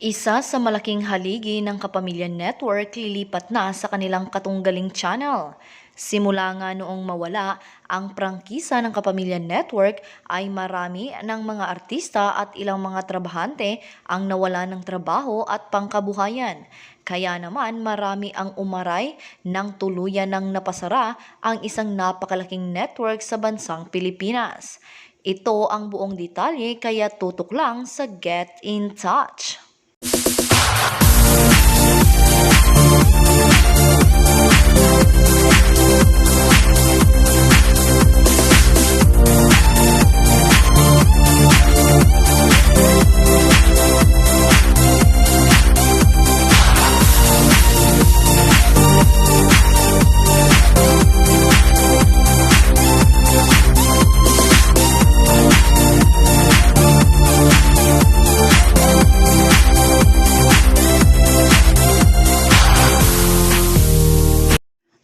Isa sa malaking haligi ng Kapamilya Network lilipat na sa kanilang katunggaling channel. Simula nga noong mawala ang prangkisa ng Kapamilya Network ay marami ng mga artista at ilang mga trabahante ang nawala ng trabaho at pangkabuhayan. Kaya naman marami ang umaray ng tuluyan ng napasara ang isang napakalaking network sa bansang Pilipinas. Ito ang buong detalye kaya tutok lang sa Get in Touch.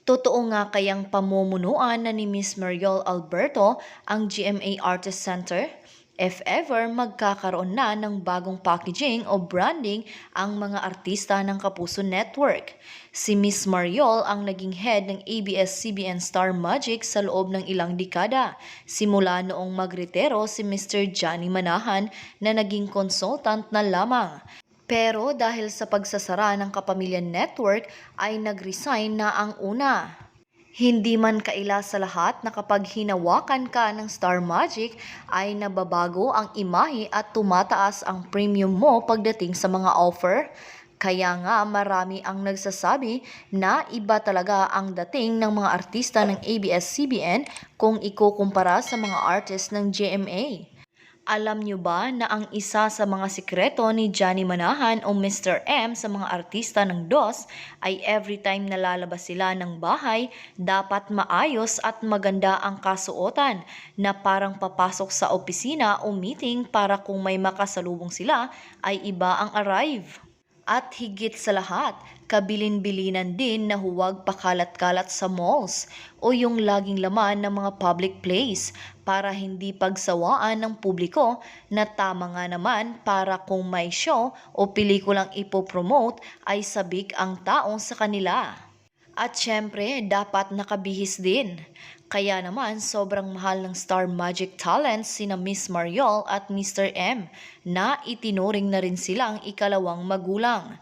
Totoo nga kayang pamumunuan na ni Miss Mariol Alberto ang GMA Artist Center? If ever, magkakaroon na ng bagong packaging o branding ang mga artista ng Kapuso Network. Si Miss Mariol ang naging head ng ABS-CBN Star Magic sa loob ng ilang dekada. Simula noong magretero si Mr. Johnny Manahan na naging consultant na lamang. Pero dahil sa pagsasara ng Kapamilya Network ay nag-resign na ang una. Hindi man kaila sa lahat na kapag hinawakan ka ng Star Magic ay nababago ang imahe at tumataas ang premium mo pagdating sa mga offer. Kaya nga marami ang nagsasabi na iba talaga ang dating ng mga artista ng ABS-CBN kung ikukumpara sa mga artist ng GMA. Alam nyo ba na ang isa sa mga sikreto ni Johnny Manahan o Mr. M sa mga artista ng DOS ay every time nalalabas sila ng bahay, dapat maayos at maganda ang kasuotan na parang papasok sa opisina o meeting para kung may makasalubong sila ay iba ang arrive. At higit sa lahat, kabilin-bilinan din na huwag pakalat-kalat sa malls o yung laging laman ng mga public place para hindi pagsawaan ng publiko na tama nga naman para kung may show o pelikulang ipopromote ay sabik ang taong sa kanila. At syempre, dapat nakabihis din. Kaya naman, sobrang mahal ng Star Magic Talents sina Miss Mariol at Mr. M na itinuring na rin silang ikalawang magulang.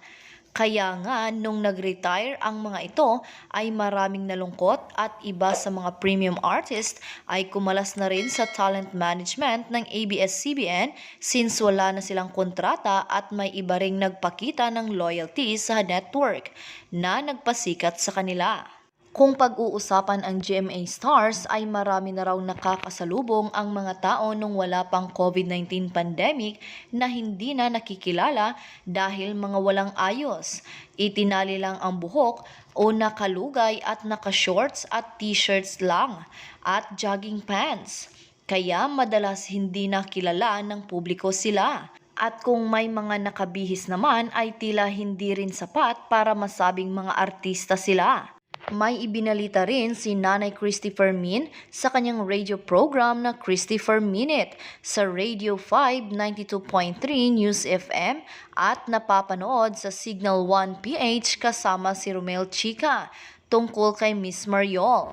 Kaya nga, nung nag-retire ang mga ito, ay maraming nalungkot at iba sa mga premium artist ay kumalas na rin sa talent management ng ABS-CBN since wala na silang kontrata at may iba ring nagpakita ng loyalty sa network na nagpasikat sa kanila. Kung pag-uusapan ang GMA Stars ay marami na raw nakakasalubong ang mga tao nung wala pang COVID-19 pandemic na hindi na nakikilala dahil mga walang ayos. Itinali lang ang buhok o nakalugay at naka-shorts at t-shirts lang at jogging pants. Kaya madalas hindi na kilala ng publiko sila. At kung may mga nakabihis naman ay tila hindi rin sapat para masabing mga artista sila. May ibinalita rin si Nanay Christopher Min sa kanyang radio program na Christopher Minute sa Radio 5 92.3 News FM at napapanood sa Signal 1 PH kasama si Romel Chica tungkol kay Miss Mariol.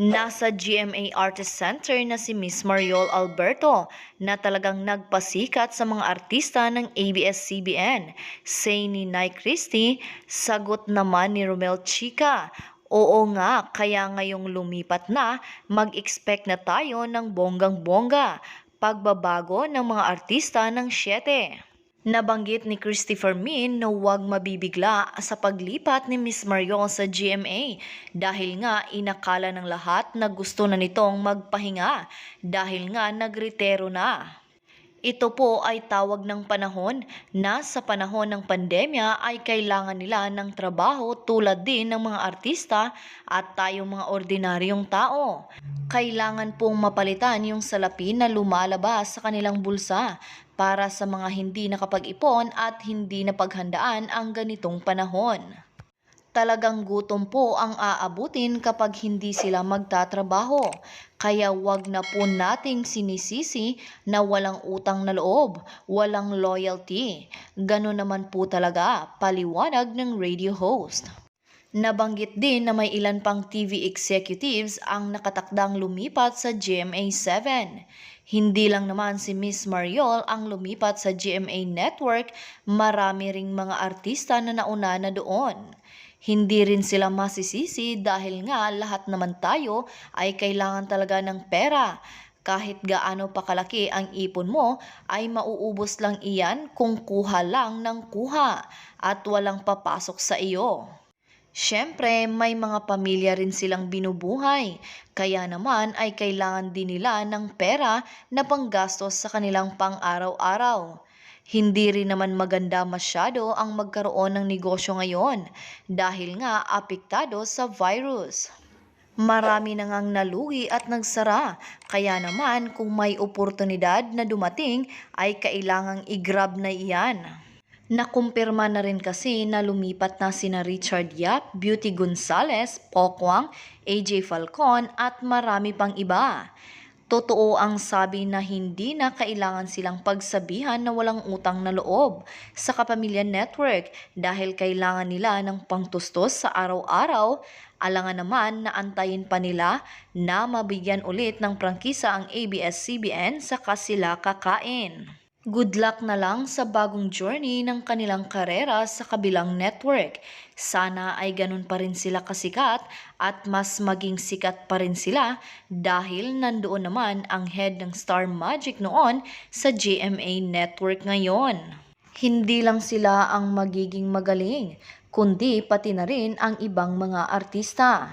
Nasa GMA Artist Center na si Miss Mariol Alberto na talagang nagpasikat sa mga artista ng ABS-CBN. Say ni Nay Christie, sagot naman ni Romel Chica, Oo nga, kaya ngayong lumipat na, mag-expect na tayo ng bonggang-bongga, pagbabago ng mga artista ng 7. Nabanggit ni Christopher Min na huwag mabibigla sa paglipat ni Miss Marion sa GMA dahil nga inakala ng lahat na gusto na nitong magpahinga dahil nga nagretero na. Ito po ay tawag ng panahon na sa panahon ng pandemya ay kailangan nila ng trabaho tulad din ng mga artista at tayong mga ordinaryong tao. Kailangan pong mapalitan yung salapin na lumalabas sa kanilang bulsa para sa mga hindi nakapag-ipon at hindi napaghandaan ang ganitong panahon. Talagang gutom po ang aabutin kapag hindi sila magtatrabaho. Kaya wag na po nating sinisisi na walang utang na loob, walang loyalty. Gano'n naman po talaga, paliwanag ng radio host. Nabanggit din na may ilan pang TV executives ang nakatakdang lumipat sa GMA7. Hindi lang naman si Miss Mariol ang lumipat sa GMA Network, marami ring mga artista na nauna na doon. Hindi rin sila masisisi dahil nga lahat naman tayo ay kailangan talaga ng pera. Kahit gaano pa kalaki ang ipon mo ay mauubos lang iyan kung kuha lang ng kuha at walang papasok sa iyo. Siyempre, may mga pamilya rin silang binubuhay, kaya naman ay kailangan din nila ng pera na panggastos sa kanilang pang-araw-araw. Hindi rin naman maganda masyado ang magkaroon ng negosyo ngayon dahil nga apektado sa virus. Marami na ngang nalugi at nagsara, kaya naman kung may oportunidad na dumating ay kailangang i-grab na iyan. Nakumpirma na rin kasi na lumipat na sina Richard Yap, Beauty Gonzales, Pokwang, AJ Falcon at marami pang iba. Totoo ang sabi na hindi na kailangan silang pagsabihan na walang utang na loob sa Kapamilya Network dahil kailangan nila ng pangtustos sa araw-araw. Alangan naman na antayin pa nila na mabigyan ulit ng prangkisa ang ABS-CBN sa kasila kakain. Good luck na lang sa bagong journey ng kanilang karera sa kabilang network. Sana ay ganun pa rin sila kasikat at mas maging sikat pa rin sila dahil nandoon naman ang head ng Star Magic noon sa GMA network ngayon. Hindi lang sila ang magiging magaling, kundi pati na rin ang ibang mga artista.